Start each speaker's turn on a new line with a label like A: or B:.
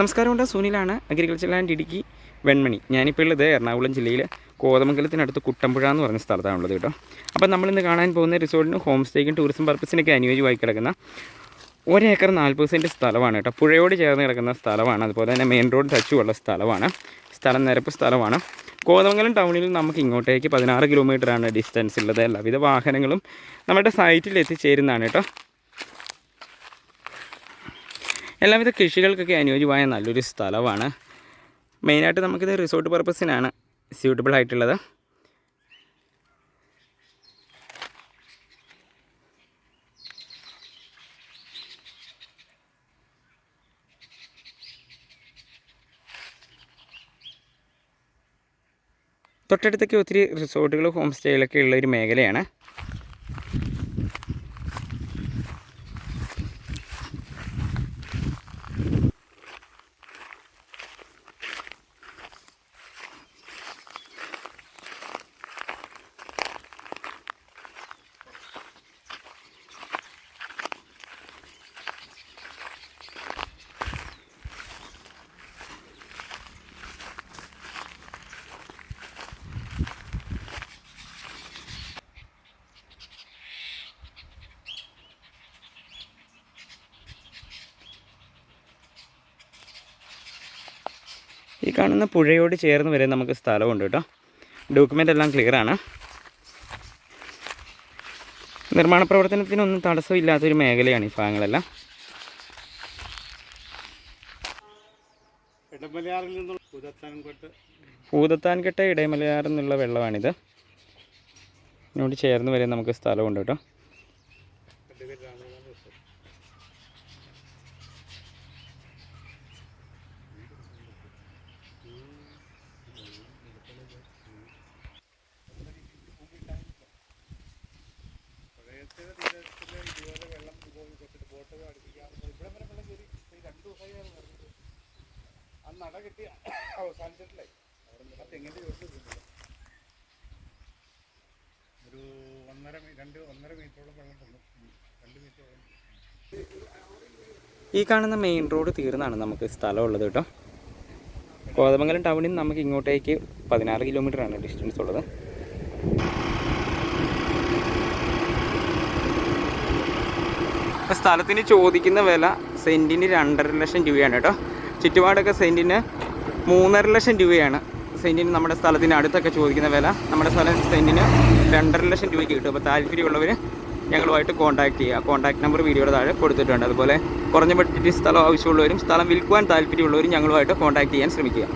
A: നമസ്കാരമുണ്ട് സുനിലാണ് agriculture land Idukki Venmani. ഞാനിപ്പോൾ ഉള്ളത് എറണാകുളം ജില്ലയിൽ കോതമംഗലത്തിനടുത്ത് കുട്ടമ്പുഴ എന്ന് പറഞ്ഞ സ്ഥലത്താണുള്ളത് കേട്ടോ. അപ്പോൾ നമ്മളിന്ന് കാണാൻ പോകുന്ന റിസോർട്ടിന് ഹോം സ്റ്റേക്കും ടൂറിസം പർപ്പസിനൊക്കെ അനുയോജ്യമായി കിടക്കുന്ന ഒരേക്കർ നാൽപ്പത് സെന്റ് സ്ഥലമാണ് കേട്ടോ. പുഴയോട് ചേർന്ന് കിടക്കുന്ന സ്ഥലമാണ്. അതുപോലെ തന്നെ മെയിൻ റോഡ് ടച്ചുമുള്ള സ്ഥലമാണ്. സ്ഥലം നിരപ്പ് സ്ഥലമാണ്. കോതമംഗലം ടൗണിൽ നമുക്ക് ഇങ്ങോട്ടേക്ക് പതിനാറ് കിലോമീറ്ററാണ് ഡിസ്റ്റൻസ് ഉള്ളത്. എല്ലാവിധ വാഹനങ്ങളും നമ്മുടെ സൈറ്റിൽ എത്തിച്ചേരുന്നതാണ് കേട്ടോ. എല്ലാവിധ കൃഷികൾക്കൊക്കെ അനുയോജ്യമായ നല്ലൊരു സ്ഥലമാണ്. മെയിനായിട്ട് നമുക്കിത് റിസോർട്ട് പർപ്പസിനാണ് സ്യൂട്ടബിൾ ആയിട്ടുള്ളത്. തൊട്ടടുത്തൊക്കെ ഒത്തിരി റിസോർട്ടുകൾ ഹോം സ്റ്റേയിലൊക്കെ ഉള്ള ഒരു മേഖലയാണ്. ഈ കാണുന്ന പുഴയോട് ചേർന്ന് വരെ നമുക്ക് സ്ഥലമുണ്ട് കേട്ടോ. ഡോക്യുമെന്റ് എല്ലാം ക്ലിയർ ആണ്. നിർമ്മാണ പ്രവർത്തനത്തിനൊന്നും തടസ്സമില്ലാത്തൊരു മേഖലയാണ് ഈ ഭാഗങ്ങളെല്ലാം. ഭൂതത്താൻകെട്ട ഇടമലയാറിൽ നിന്നുള്ള വെള്ളമാണിത്. ഇതിനോട് ചേർന്ന് വരെ നമുക്ക് സ്ഥലമുണ്ട് കേട്ടോ.
B: വരെ രണ്ട് ഒരു ഒന്നര രണ്ട് ഒന്നര മീറ്ററോളം വെള്ളം തന്നു രണ്ട് മീറ്റർ
A: ഈ കാണുന്ന മെയിൻ റോഡ് തീർന്നാണ് നമുക്ക് സ്ഥലമുള്ളത് കേട്ടോ. കോതമംഗലം ടൗണിൽ നിന്ന് നമുക്ക് ഇങ്ങോട്ടേക്ക് പതിനാറ് കിലോമീറ്റർ ആണ് ഡിസ്റ്റൻസ് ഉള്ളത്. ഇപ്പം സ്ഥലത്തിന് ചോദിക്കുന്ന വില സെന്റിന് രണ്ടര ലക്ഷം രൂപയാണ് കേട്ടോ. ചുറ്റുപാടൊക്കെ സെന്റിന് മൂന്നര ലക്ഷം രൂപയാണ്. സെന്റിന് നമ്മുടെ സ്ഥലത്തിന് അടുത്തൊക്കെ ചോദിക്കുന്ന വില. നമ്മുടെ സ്ഥലം സെന്റിന് രണ്ടര ലക്ഷം രൂപയ്ക്ക് കിട്ടും. അപ്പോൾ താല്പര്യമുള്ളവർ ഞങ്ങളുമായിട്ട് കോൺടാക്ട് ചെയ്യുക. കോൺടാക്ട് നമ്പർ വീഡിയോയുടെ താഴെ കൊടുത്തിട്ടുണ്ട്. അതുപോലെ കുറഞ്ഞ ബഡ്ജറ്റ് സ്ഥലം ആവശ്യമുള്ളവരും സ്ഥലം വിൽക്കുവാൻ താല്പര്യമുള്ളവരും ഞങ്ങളുമായിട്ട് കോൺടാക്ട് ചെയ്യാൻ ശ്രമിക്കുക.